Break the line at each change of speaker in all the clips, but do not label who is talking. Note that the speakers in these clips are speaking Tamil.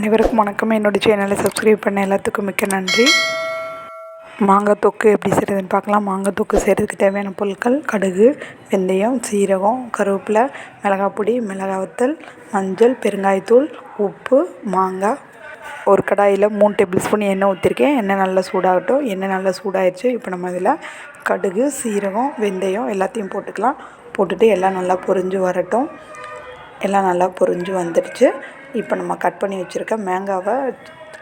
அனைவருக்கும் வணக்கம். என்னோடய சேனலை சப்ஸ்கிரைப் பண்ண எல்லாத்துக்கும் மிக்க நன்றி. மாங்காய் தொக்கு எப்படி செய்கிறதுன்னு பார்க்கலாம். மாங்காய் தொக்கு செய்கிறதுக்கு தேவையான பொருட்கள் கடுகு வெந்தயம் சீரகம் கருவேப்பிலை மிளகாய் பொடி மிளகாய் வத்தல் மஞ்சள் பெருங்காயத்தூள் உப்பு மாங்காய். ஒரு கடாயில் மூணு டேபிள் ஸ்பூன் எண்ணெய் ஊற்றிருக்கேன் எண்ணெய் நல்லா சூடாகட்டும். எண்ணெய் நல்லா சூடாகிடுச்சு இப்போ நம்ம இதில் கடுகு சீரகம் வெந்தயம் எல்லாத்தையும் போட்டுக்கலாம். போட்டுட்டு எல்லாம் நல்லா பொரிஞ்சு வரட்டும். எல்லாம் நல்லா பொரிஞ்சு வந்துடுச்சு. இப்போ நம்ம கட் பண்ணி வச்சுருக்க மேங்காவை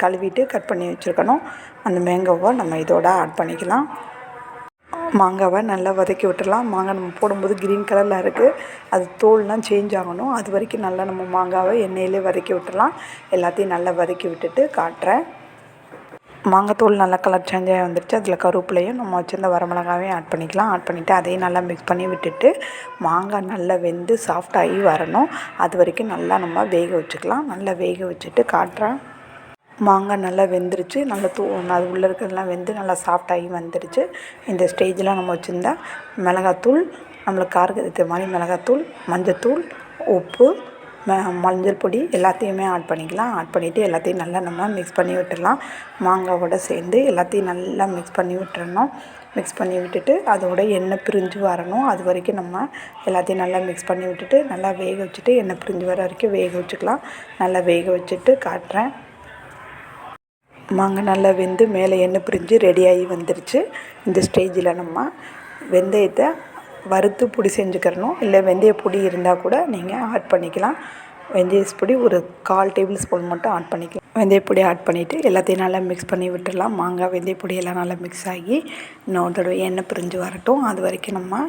கழுவிட்டு கட் பண்ணி வச்சுருக்கணும். அந்த மேங்காவை நம்ம இதோட ஆட் பண்ணிக்கலாம். மாங்காவை நல்லா வதக்கி விட்டுடலாம். மாங்காய் நம்ம போடும்போது க்ரீன் கலரில் இருக்குது அது தோல்லாம் சேஞ்ச் ஆகணும். அது வரைக்கும் நல்லா நம்ம மாங்காவை எண்ணெயிலே வதக்கி விட்டுடலாம். எல்லாத்தையும் நல்லா வதக்கி விட்டுட்டு காட்டுறேன். மாங்காத்தூள் நல்லா கலர் சேஞ்ச் ஆகி வந்துடுச்சு அதில் கருவேப்பிலையும் நம்ம வச்சுருந்த வரமிளகாவையும் ஆட் பண்ணிக்கலாம். ஆட் பண்ணிவிட்டு அதையும் நல்லா மிக்ஸ் பண்ணி விட்டுட்டு மாங்காய் நல்லா வெந்து சாஃப்டாகி வரணும். அது வரைக்கும் நல்லா நம்ம வேக வச்சுக்கலாம். நல்லா வேக வச்சுட்டு காட்டுறேன் மாங்காய் நல்லா வெந்துருச்சு. நல்லா தூ அது உள்ளே இருக்கிறதெல்லாம் வெந்து நல்லா சாஃப்டாகி வந்துடுச்சு இந்த ஸ்டேஜில் நம்ம வச்சுருந்தா மிளகாத்தூள் நம்மளுக்கு காரத்துக்கு மாதிரி மிளகாத்தூள் மஞ்சத்தூள் உப்பு மஞ்சள் பொடி எல்லாத்தையுமே ஆட் பண்ணிக்கலாம். ஆட் பண்ணிவிட்டு எல்லாத்தையும் நல்லா நம்ம மிக்ஸ் பண்ணி விட்டுடலாம். மாங்காவோட சேர்ந்து எல்லாத்தையும் நல்லா மிக்ஸ் பண்ணி விட்டுறணும். மிக்ஸ் பண்ணி விட்டுட்டு அதோட எண்ணெய் பிரிஞ்சு வரணும். அது வரைக்கும் நம்ம எல்லாத்தையும் நல்லா மிக்ஸ் பண்ணி விட்டுட்டு நல்லா வேக வச்சுட்டு எண்ணெய் பிரிஞ்சு வர வரைக்கும் வேக வச்சுக்கலாம். நல்லா வேக வச்சுட்டு காட்டுறேன். மாங்காய் நல்லா வெந்து மேலே எண்ணெய் பிரிஞ்சு ரெடியாகி வந்துருச்சு. இந்த ஸ்டேஜில் நம்ம வெந்தயத்தை வறுத்து பொடி செஞ்சுக்கிறணும் இல்லை வெந்தய பொடி இருந்தால் கூட நீங்கள் ஆட் பண்ணிக்கலாம். வெந்தய பொடி ஒரு கால் டேபிள் ஸ்பூன் மட்டும் ஆட் பண்ணிக்கலாம். வெந்தய பொடி ஆட் பண்ணிவிட்டு எல்லாத்தையும் நல்லா மிக்ஸ் பண்ணி விட்டுடலாம். மாங்காய் வெந்தய பொடி எல்லாம் நல்லா மிக்ஸ் ஆகி இன்னொரு தடவை எண்ணெய் பிரிஞ்சு வரட்டும். அது வரைக்கும் நம்ம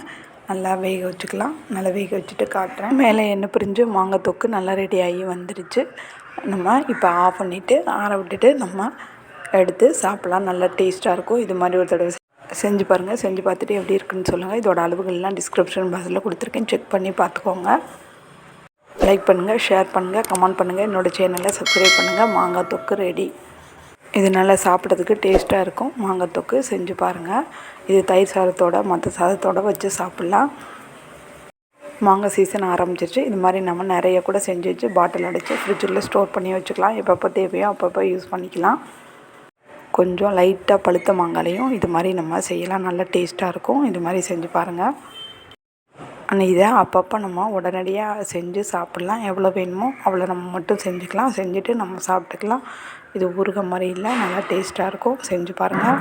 நல்லா வேக வச்சுக்கலாம். நல்லா வேக வச்சுட்டு காட்டுறேன். மேலே எண்ணெய் பிரிஞ்சு மாங்காய் தொக்கு நல்லா ரெடி ஆகி வந்துடுச்சு நம்ம இப்போ ஆஃப் பண்ணிவிட்டு ஆற விட்டுட்டு நம்ம எடுத்து சாப்பிட்லாம். நல்லா டேஸ்ட்டாக இருக்கும். இது மாதிரி ஒரு தடவை செஞ்சு பாருங்கள் செஞ்சு பார்த்துட்டு எப்படி இருக்குன்னு சொல்லுங்கள் இதோட அளவுகள்லாம் டிஸ்கிரிப்ஷன் பாக்ஸில் கொடுத்துருக்கேன். செக் பண்ணி பார்த்துக்கோங்க. லைக் பண்ணுங்கள் ஷேர் பண்ணுங்கள் கமெண்ட் பண்ணுங்கள் என்னோடய சேனலை சப்ஸ்கிரைப் பண்ணுங்கள் மாங்காய் தொக்கு ரெடி இது நல்லா சாப்பிட்றதுக்கு டேஸ்ட்டாக இருக்கும். மாங்காய் தொக்கு செஞ்சு பாருங்கள் இது தயிர் சாதத்தோட மற்ற சாதத்தோடு வச்சு சாப்பிட்லாம். மாங்காய் சீசன் ஆரம்பிச்சிருச்சு. இது மாதிரி நம்ம நிறைய கூட செஞ்சு வச்சு பாட்டில் அடைச்சி ஃப்ரிட்ஜில் ஸ்டோர் பண்ணி வச்சுக்கலாம். எப்பப்போ தேவையோ அப்பப்போ யூஸ் பண்ணிக்கலாம். கொஞ்சம் லைட்டாக பழுத்த மாங்காலையும் இது மாதிரி நம்ம செய்யலாம். நல்லா டேஸ்ட்டாக இருக்கும். இது மாதிரி செஞ்சு பாருங்கள் ஆனால் இதை அப்பப்போ நம்ம உடனடியாக செஞ்சு சாப்பிட்லாம். எவ்வளோ வேணுமோ அவ்வளோ நம்ம மட்டும் செஞ்சுக்கலாம். செஞ்சுட்டு நம்ம சாப்பிட்டுக்கலாம். இது ஊறுகாய் மாதிரி இல்லை. நல்லா டேஸ்ட்டாக இருக்கும். செஞ்சு பாருங்கள்